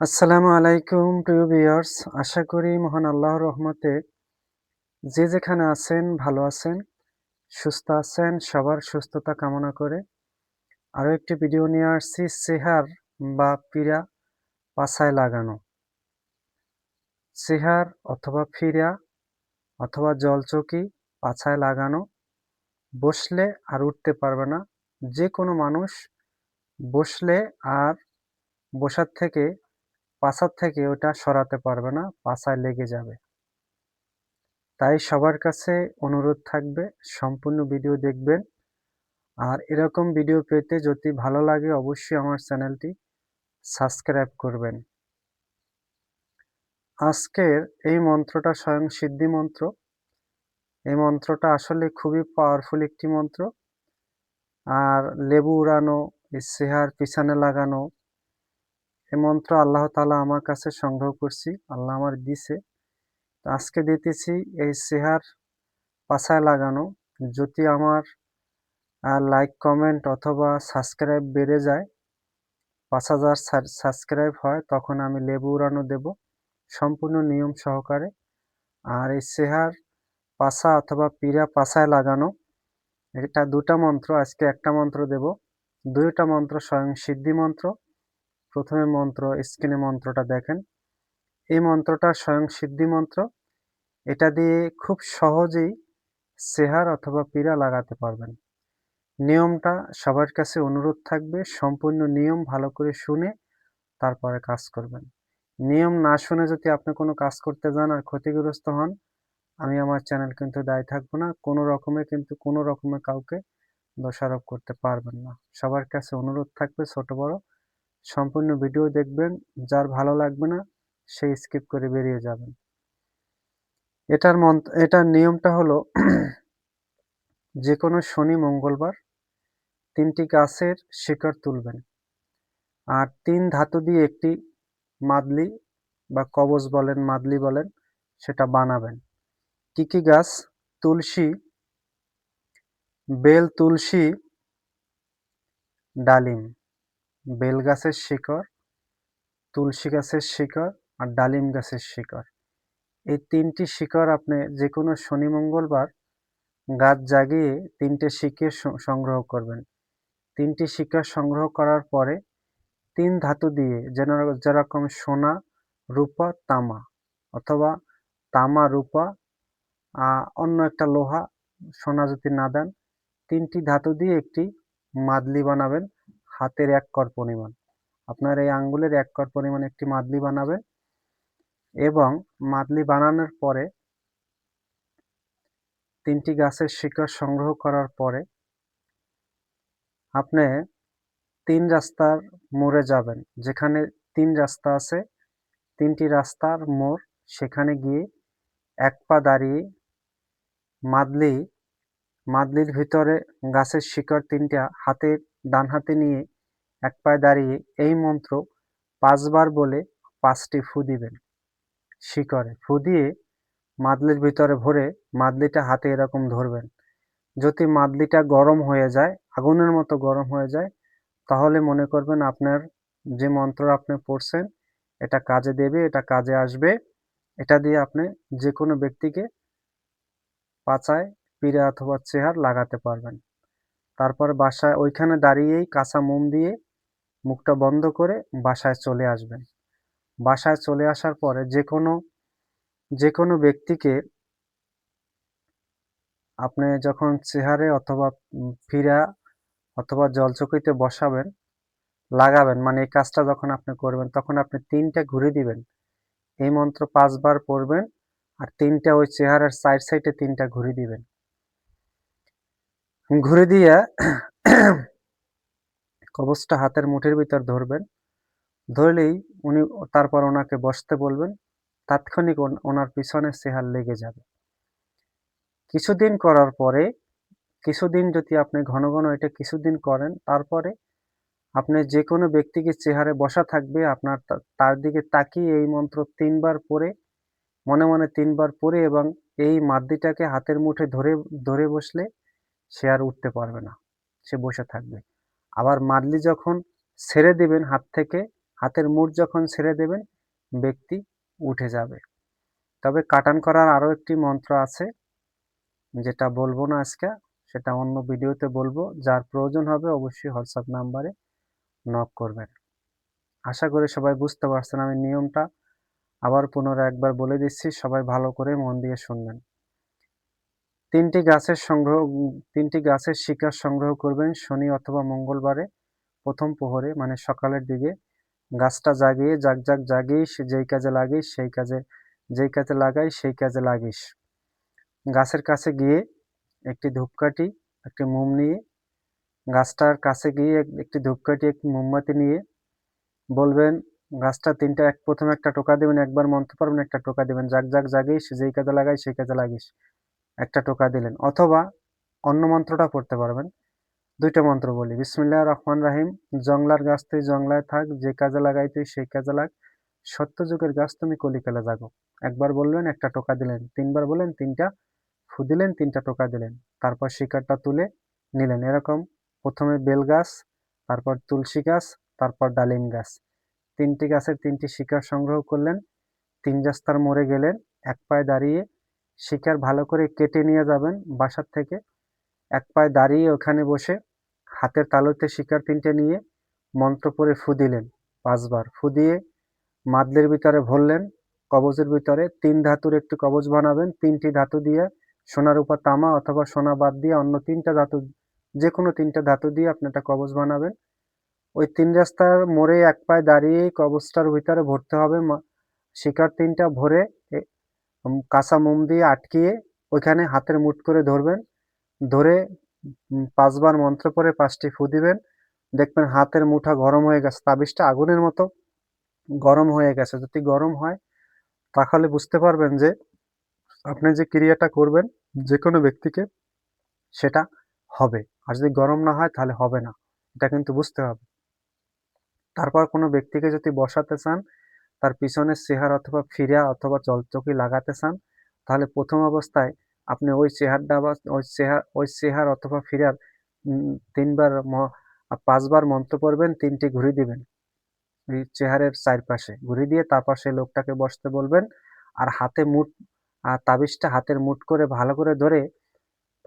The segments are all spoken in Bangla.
আসসালামু আলাইকুম, প্রিয় ভিউয়ার্স। আশা করি মহান আল্লাহর রহমতে যে যেখানে আছেন, ভালো আছেন, সুস্থ আছেন, সবার সুস্থতা কামনা করে আরও একটি ভিডিও নিয়ে আসছি, সেহার বা পীড়া পাছায় লাগানো। সেহার অথবা ফিরা অথবা জলচকি পাছায় লাগানো, বসলে আর উঠতে পারবে না। যে কোনো মানুষ বসলে আর বসার থেকে পাছার থেকে ওটা সরাতে পারবে না, পাছায় লেগে যাবে। তাই সবার কাছে অনুরোধ থাকবে, সম্পূর্ণ ভিডিও দেখবেন। আর এরকম ভিডিও পেতে যদি ভালো লাগে, অবশ্যই আমার চ্যানেলটি সাবস্ক্রাইব করবেন। আজকের এই মন্ত্রটা স্বয়ং সিদ্ধি মন্ত্র। এই মন্ত্রটা আসলে খুবই পাওয়ারফুল একটি মন্ত্র। আর লেবু উড়ানো সেহার পিছনে লাগানো এই মন্ত্র আল্লাহ তালা আমার কাছে সংগ্রহ করছি। আল্লাহ আমার দিছে। আজকে দিতেছি এই সেহার পাশায় লাগানো। যদি আমার লাইক কমেন্ট অথবা সাবস্ক্রাইব বেড়ে যায়, পাঁচ হাজার সাবস্ক্রাইব হয়, তখন আমি লেবু উড়ানো দেব সম্পূর্ণ নিয়ম সহকারে। আর এই সেহার পাশা অথবা পীড়া পাশায় লাগানো, এটা দুটা মন্ত্র, আজকে একটা মন্ত্র দেব। দুইটা মন্ত্র স্বয়ং সিদ্ধি মন্ত্র প্রথমে মন্ত্র স্ক্রিনে মন্ত্রটা দেখেন। এই মন্ত্রটা স্বয়ং সিদ্ধি মন্ত্র। এটা দিয়ে খুব সহজেই সেহার অথবা পীড়া লাগাতে পারবেন। নিয়মটা সবার কাছে অনুরোধ থাকবে, সম্পূর্ণ নিয়ম ভালো করে শুনে তারপরে কাজ করবেন। নিয়ম না শুনে যদি আপনি কোনো কাজ করতে যান আর ক্ষতিগ্রস্ত হন, আমি আমার চ্যানেল কিন্তু দায়ী থাকব না। কোনো রকমে কিন্তু কোনো রকমে কাউকে দোষারোপ করতে পারবেন না। সবার কাছে অনুরোধ থাকবে ছোট বড়। সম্পূর্ণ ভিডিও দেখবেন, যার ভালো লাগবে না সেই স্কিপ করে বেরিয়ে যাবেন। এটার মন্ত এটার নিয়মটা হলো যে কোনো শনি মঙ্গলবার তিনটি গাছের শিকড় তুলবেন। আর তিন ধাতু দিয়ে একটি মাদলি বা কবচ বলেন, মাদলি বলেন, সেটা বানাবেন। কি কি গাছ? তুলসী, বেল তুলসী, ডালিম। বেল গাছের শিকড়, তুলসী গাছের শিকড় আর ডালিম গাছের শিকড়। এই তিনটি শিকড় আপনি যে কোনো শনি, মঙ্গলবার গাছ জাগিয়ে তিনটে শিকের সংগ্রহ করবেন। তিনটি শিকড় সংগ্রহ করার পরে তিন ধাতু দিয়ে যেন, যেরকম সোনা, রূপা, তামা অথবা তামা, রূপা অন্য একটা লোহা সোনা যদি না দেন, তিনটি ধাতু দিয়ে একটি মাদলি বানাবেন। হাতের এক কর পরিমাণ। আপনার এই আঙ্গুলের এক কর পরিমাণ একটি মাদলি বানাবেন এবং মাদলি বানানোর পরে তিনটি গাছের শিকড় সংগ্রহ করার পরে আপনি তিন রাস্তার মোড়ে যাবেন। যেখানে তিন রাস্তা আছে, তিনটি রাস্তার মোড়, সেখানে গিয়ে এক পা দাঁড়িয়ে মাদলি, মাদলির ভিতরে গাছের শিকড় তিনটা হাতে ডান হাতে নিয়ে এক পায়ে দাঁড়িয়ে এই মন্ত্র পাঁচবার বলে পাঁচটি ফু দিবেন। শিকড়ে ফু দিয়ে মাদলির ভিতরে ভরে মাদলিটা হাতে এরকম ধরবেন। যদি মাদলিটা গরম হয়ে যায়, আগুনের মতো গরম হয়ে যায়, তাহলে মনে করবেন আপনার যে মন্ত্র আপনি পড়ছেন, এটা কাজে দেবে, এটা কাজে আসবে। এটা দিয়ে আপনি যে কোনো ব্যক্তিকে পাচায় পিড়ে অথবা চেহার লাগাতে পারবেন। তারপর বাসায়, ওইখানে দাঁড়িয়েই কাঁচা মোম দিয়ে মুখটা বন্ধ করে বাসায় চলে আসবেন। বাসায় চলে আসার পরে যে কোনো যে কোনো ব্যক্তিকে আপনি যখন চেহারে অথবা ফিরা অথবা জলচকিতে বসাবেন, লাগাবেন মানে এই কাজটা যখন আপনি করবেন, তখন আপনি তিনটা ঘুরে দিবেন। এই মন্ত্র পাঁচবার পড়বেন আর তিনটা ওই চেহারার সাইড সাইডে তিনটা ঘুরে দিবেন। ঘুরে দিয়ে কবচটা হাতের মুঠের ভিতর ধরবেন। ধরলেই উনি তারপর ওনাকে বসতে বলবেন, তাৎক্ষণিক ওনার পিছনে চেহার লেগে যাবে। কিছুদিন করার পরে, কিছুদিন যদি আপনি ঘন ঘন এটা কিছুদিন করেন, তারপরে আপনি যে কোনো ব্যক্তিকে চেহারে বসা থাকবে, আপনার তার দিকে তাকিয়ে এই মন্ত্র তিনবার পরে মনে মনে তিনবার পরে এবং এই মাদ্দিটাকে হাতের মুঠে ধরে ধরে বসলে সে আর উঠতে পারবে না, সে বসে থাকবে। আবার মাদলি যখন ছেড়ে দেবেন হাত থেকে, হাতের মুঠ যখন ছেড়ে দেবেন, ব্যক্তি উঠে যাবে। তবে কাটান করার আরও একটি মন্ত্র আছে, যেটা বলব না আজকে, সেটা অন্য ভিডিওতে বলব। যার প্রয়োজন হবে অবশ্যই হোয়াটসঅ্যাপ নাম্বারে নক করবেন। আশা করি সবাই বুঝতে পারছেন আমি নিয়মটা। আবার পুনরায় একবার বলে দিচ্ছি, সবাই ভালো করে মন দিয়ে শুনবেন। তিনটি গাছের সংগ্রহ, তিনটি গাছের শিকার সংগ্রহ করবেন শনি অথবা মঙ্গলবারে প্রথম প্রহরে মানে সকালের দিকে। গাছটা জাগিয়ে, জাগ জাগ, জাগিস, যেই কাজে লাগিস সেই কাজে, যেই কাজে লাগাই সেই কাজে লাগিস। গাছের কাছে গিয়ে একটি ধূপকাঠি, একটি মোম নিয়ে, গাছটার কাছে গিয়ে একটি ধূপকাঠি, একটি মোমবাতি নিয়ে বলবেন, গাছটা তিনটা, এক প্রথমে একটা টোকা দেবেন, একবার মন্ত্র পারবেন একটা টোকা দেবেন, জাগ জাগ, জাগিস, যেই কাজে লাগাই সেই কাজে লাগিস। একটা টোকা দিলেন, অথবা অন্য মন্ত্রটা পড়তে পারবেন। দুইটা মন্ত্র বলি বিসমিল্লাহ রহমান রাহিম, জংলার গাছ তুই জংলায় থাক, যে কাজে লাগাই তুই সেই কাজে লাগ। সত্য যুগের গাছ তুমি কলিকালে জাগো। একবার বললেন, একটা টোকা দিলেন। তিনবার বললেন, তিনটা ফু দিলেন, তিনটা টোকা দিলেন। তারপর শিকারটা তুলে নিলেন। এরকম প্রথমে বেল গাছ, তারপর তুলসী গাছ, তারপর ডালিম গাছ। তিনটি গাছের তিনটি শিকার সংগ্রহ করলেন। তিন রাস্তার মোড়ে গেলেন, এক পায়ে দাঁড়িয়ে শিকার ভালো করে কেটে নিয়ে যাবেন বাসার থেকে। এক পায়ে দাঁড়িয়ে ওখানে বসে হাতের তালুতে শিকার তিনটে নিয়ে মন্ত্র পড়ে ফু দিলেন পাঁচবার। ফু দিয়ে মাদলের ভিতরে ভরলেন, কবজের ভিতরে তিন ধাতুর একটি কবজ বানাবেন, তিনটি ধাতু দিয়ে সোনার উপর তামা অথবা সোনা বাদ দিয়ে অন্য তিনটা ধাতু যে কোনো তিনটা ধাতু দিয়ে আপনি একটা কবজ বানাবেন। ওই তিন রাস্তার মোড়ে এক পায়ে দাঁড়িয়ে কবজটার ভিতরে ভরতে হবে। শিকার তিনটা ভরে কাঁচা মোম দিয়ে আটকিয়ে ওইখানে হাতের মুঠ করে ধরবেন। ধরে পাঁচবার মন্ত্র পরে পাঁচটি ফু দিবেন। দেখবেন হাতের মুঠা গরম হয়ে গেছে। তাবিজটা আগুনের মতো গরম হয়ে গেছে। যদি গরম হয়, তাহলে বুঝতে পারবেন যে আপনি যে ক্রিয়াটা করবেন, যে কোনো ব্যক্তিকে সেটা হবে। আর যদি গরম না হয়, তাহলে হবে না। এটা কিন্তু বুঝতে হবে। তারপর কোনো ব্যক্তিকে যদি বসাতে চান তার পিছনে চেহার অথবা ফিরা অথবা চলচকি লাগাতে চান, তাহলে প্রথম অবস্থায় আপনি ওই চেহারটা বা ওই চেহার ওই চেহার অথবা ফিরার তিনবার পাঁচবার মন্ত্র পড়বেন, তিনটি ঘুরি দিবেন। চেহারের চারপাশে ঘুরি দিয়ে তারপর সেই লোকটাকে বসতে বলবেন আর হাতে মুঠ আর তাবিজটা হাতের মুঠ করে ভালো করে ধরে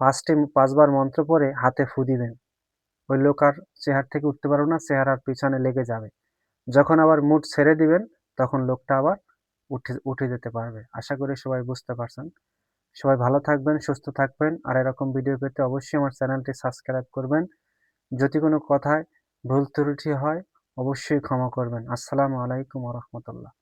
পাঁচটি, পাঁচবার মন্ত্র পরে হাতে ফু দিবেন। ওই লোক আর চেহার থেকে উঠতে পারবে না, চেহারার পিছনে লেগে যাবে। যখন আবার মুঠ ছেড়ে দিবেন তখন লোকটা আবার উঠে উঠে যেতে পারবে। আশা করি সবাই বুঝতে পারছেন। সবাই ভালো থাকবেন, সুস্থ থাকবেন। আর এরকম ভিডিও পেতে অবশ্যই আমার চ্যানেলটি সাবস্ক্রাইব করবেন। যদি কোনো কথায় ভুল ত্রুটি হয়, অবশ্যই ক্ষমা করবেন। আসসালামু আলাইকুম রহমতুল্লাহ।